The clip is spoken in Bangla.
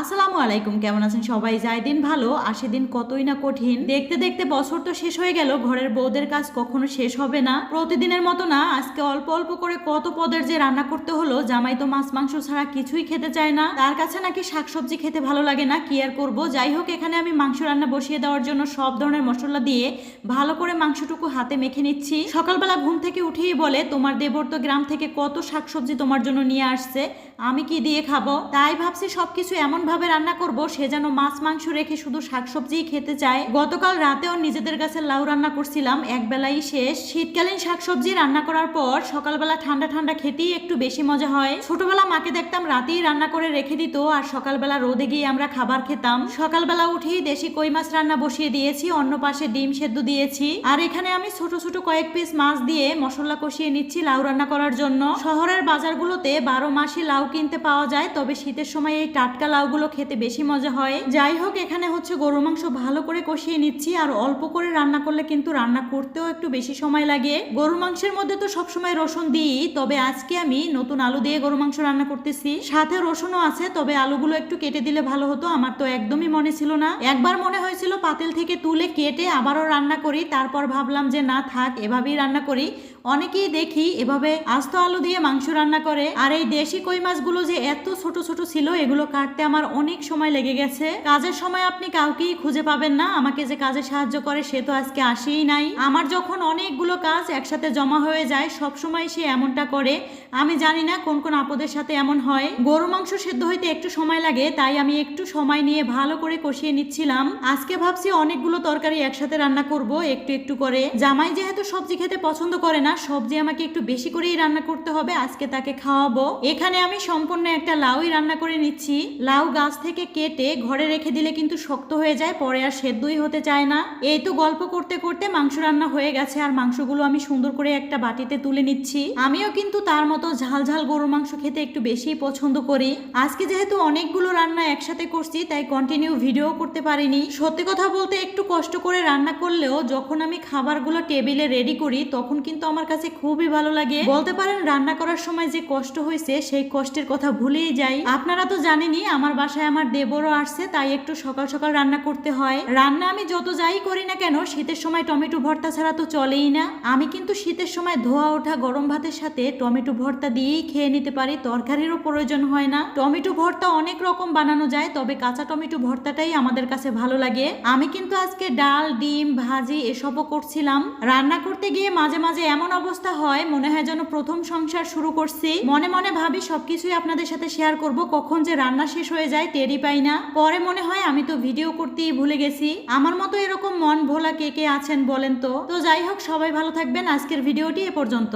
আসসালামু আলাইকুম, কেমন আছেন সবাই? যাই দিন ভালো আর সেদিন কতই না কঠিন। দেখতে দেখতে বছর তো শেষ হয়ে গেল, ঘরের বউদের কাজ কখনো শেষ হবে না। প্রতিদিনের মতো না, আজকে অল্প অল্প করে কত পদের যে রান্না করতে হলো, জামাই তো মাছ, মাংস ছাড়া কিছুই খেতে চায় না। তার কাছে নাকি শাকসবজি খেতে ভালো লাগে না, কি আর করব? যাই হোক, এখানে আমি মাংস রান্না বসিয়ে দেওয়ার জন্য সব ধরনের মশলা দিয়ে ভালো করে মাংসটুকু হাতে মেখে নিচ্ছি। সকালবেলা ঘুম থেকে উঠেই বলে, তোমার দেবর তো গ্রাম থেকে কত শাকসবজি তোমার জন্য নিয়ে আসছে, আমি কি দিয়ে খাব? তাই ভাবছি সবকিছু এমন ভাবে রান্না করব, সে যেন মাছ, মাংস রেখে শুধু শাকসবজিই খেতে চায়। গতকাল রাতেও নিজেদের কাছে লাউ রান্না করছিলাম। এক বেলাই শেষ। শীতকালীন শাকসবজি রান্না করার পর সকালবেলা ঠান্ডা ঠান্ডা খেতেই একটু বেশি মজা হয়। ছোটবেলা মাকে দেখতাম রাতেই রান্না করে রেখে দিত, আর সকালবেলা রোদে গিয়ে আমরা খাবার খেতাম। সকালবেলা উঠেই দেশি কই মাছ রান্না বসিয়ে দিয়েছি, অন্য পাশে ডিম সেদ্ধ দিয়েছি। আর এখানে আমি ছোট ছোট কয়েক পিস মাছ দিয়ে মশলা কষিয়ে নিচ্ছি লাউ রান্না করার জন্য। শহরের বাজারগুলোতে বারো মাসই লাউ কিনতে পাওয়া যায়, তবে শীতের সময় এই টাটকা লাউগুলো খেতে বেশি মজা হয়। যাই হোক, এখানে হচ্ছে গরু মাংস ভালো করে কষিয়ে নিচ্ছি আর অল্প করে রান্না করলে কিন্তু রান্না করতেও একটু বেশি সময় লাগে। গরু মাংসের মধ্যে তো সবসময় রসুন দিই, তবে আজকে আমি নতুন আলু দিয়ে গরু মাংস রান্না করতেছি। সাথে রসুনও আছে, তবে আলুগুলো একটু কেটে দিলে ভালো হতো, আমার তো একদমই মনে ছিল না। একবার মনে হয়েছিল পাতিল থেকে তুলে কেটে আবারও রান্না করি, তারপর ভাবলাম যে না থাক, এভাবেই রান্না করি। অনেকেই দেখি এভাবে আস্ত আলু দিয়ে মাংস রান্না করে, আর এই দেশি কই মাছগুলো যে এত ছোট ছোট ছিল, এগুলো কাটতে আমার অনেক সময় লেগে গেছে। কাজের সময় আপনি কাউকেই খুঁজে পাবেন না, আমাকে যে কাজে সাহায্য করে সে তো আজকে আসেই নাই। আমার যখন অনেকগুলো কাজ একসাথে জমা হয়ে যায় সব সময় সে এমনটা করে, আমি জানি না কোন কোন আপদের সাথে এমন হয়। গরু মাংস সেদ্ধ হইতে একটু সময় লাগে, তাই আমি একটু সময় নিয়ে ভালো করে কষিয়ে নিচ্ছিলাম। আজকে ভাবছি অনেকগুলো তরকারি একসাথে রান্না করব, একটু একটু করে। জামাই যেহেতু সবজি খেতে পছন্দ করে না সবজি আমাকে একটু বেশি করেই রান্না করতে হবে, আজকে তাকে খাওয়াবো। এখানে আমি সম্পূর্ণ একটা লাউই রান্না করে নিচ্ছি। লাউ গাছ থেকে কেটে ঘরে রেখে দিলে কিন্তু শক্ত হয়ে যায়, পরে আর সেদ্ধই হতে চায় না। এই তো গল্প করতে করতে মাংস রান্না হয়ে গেছে, আর মাংসগুলো আমি সুন্দর করে একটা বাটিতে তুলে নিচ্ছি। আমিও কিন্তু তার মতো ঝাল ঝাল গরুর মাংস খেতে একটু বেশি পছন্দ করি। আজকে যেহেতু অনেকগুলো রান্না একসাথে করছি, তাই কন্টিনিউ ভিডিও করতে পারিনি। সত্যি কথা বলতে একটু কষ্ট করে রান্না করলেও যখন আমি খাবারগুলো টেবিলে রেডি করি, তখন কিন্তু আমার কাছে খুবই ভালো লাগে। বলতে পারেন, রান্না করার সময় যে কষ্ট হয়েছে, সেই কষ্টের কথা ভুলেই যাই। আপনারা তো জানেনই, আমার বাসায় আমার দেবরও আসছে, তাই একটু সকাল সকাল রান্না করতে হয়। রান্না আমি যত যাই করি না কেন, শীতের সময় টমেটো ভর্তা ছাড়া তো চলেই না। আমি কিন্তু শীতের সময় ধোয়া ওঠা গরম ভাতের সাথে টমেটো ভর্তা দিয়েই খেয়ে নিতে পারি, তরকারিরও প্রয়োজন হয় না। টমেটো ভর্তা অনেক রকম বানানো যায়, তবে কাঁচা টমেটো ভর্তাটাই আমাদের কাছে ভালো লাগে। আমি কিন্তু আজকে ডাল, ডিম, ভাজি এসবও করছিলাম। রান্না করতে গিয়ে মাঝে মাঝে এমন অবস্থা হয়, মনে হয় যেন প্রথম সংসার শুরু করছি। মনে মনে ভাবি সবকিছুই আপনাদের সাথে শেয়ার করব, কখন যে রান্না শেষ হয়ে যায়, টেরই পাই না। পরে মনে হয় আমি তো ভিডিও করতেই ভুলে গেছি। আমার মতো এরকম মন ভোলা কে কে আছেন বলেন তো। তো যাই হোক, সবাই ভালো থাকবেন। আজকের ভিডিওটি এ পর্যন্ত।